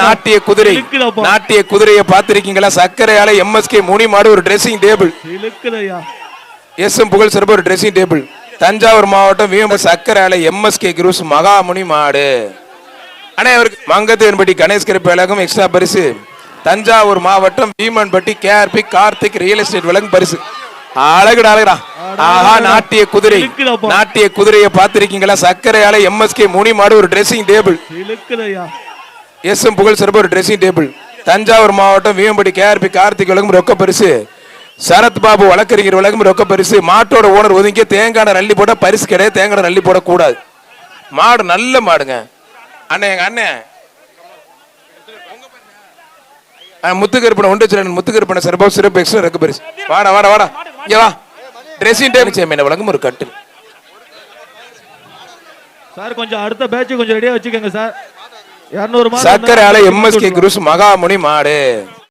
நாட்டிய குதிரை. நாட்டிய குதிரையை பார்த்திருக்கீங்களா? சர்க்கரை ஆலை எம்எஸ்கே முனி மாடு ஒரு ட்ரெஸ்ஸிங் டேபிள் எஸ் எம் புகழ் சிறப்பு ஒரு ட்ரெஸ்ஸிங் டேபிள் தஞ்சாவூர் மாவட்டம் வீம்ப சர்க்கரை ஆலை எம்எஸ்கே குரூஸ் மகாமுனி மாடு. அண்ணே அவருக்கு மங்கத்தேன்பட்டி கணேஷ் கருப்பழகம் எக்ஸ்ட்ரா பரிசு. தஞ்சாவூர் மாவட்டம் Bhimanpatti KRP Karthik real estate விலங்கு பரிசு. அழகுடா அழகுடா. ஆஹா நாட்டிய குதிரை. நாட்டிய குதிரையை பார்த்திருக்கீங்களா? சர்க்கரை ஆலை எம்எஸ்கே முனி மாடு ஒரு ட்ரெஸ்ஸிங் டேபிள் எஸ் எம் புகழ் சிறப்பு ஒரு ட்ரெஸ்ஸிங் டேபிள் தஞ்சாவூர் மாவட்டம் வீம்படி கேஆர்பி கார்த்திக் உலகம் ரொக்க பரிசு. சரத் பாபு வழக்கறிஞர் உலகம் ரொக்க பரிசு. மாட்டோட ஓனர் ஒதுங்கி தேங்காய் அள்ளி போட பரிசு கிடையாது. தேங்காய் அள்ளி போடக்கூடாது. மாடு நல்ல மாடுங்க. அண்ணே எங்க அண்ணன் ஆ, முத்துக்கருப்பனை ஒன்று வச்சிருக்கேன் முத்துக்கருப்பனை சிறப்பாக சிறப்பு எக்ஸ்ட்ரா ரொக்க பரிசு. வாடா வாடா வாடா. இங்க வா. ட்ரெஸ்ஸிங் டேபிள் சேமியன வழங்கும் ஒரு கட்டில். சார் கொஞ்சம் அடுத்த பேட்ச் கொஞ்சம் ரெடியாக வச்சுக்கோங்க சார். சர்க்கரை ஆலை எம்எஸ்கே குரூஸ் மகாமுனி மாடு.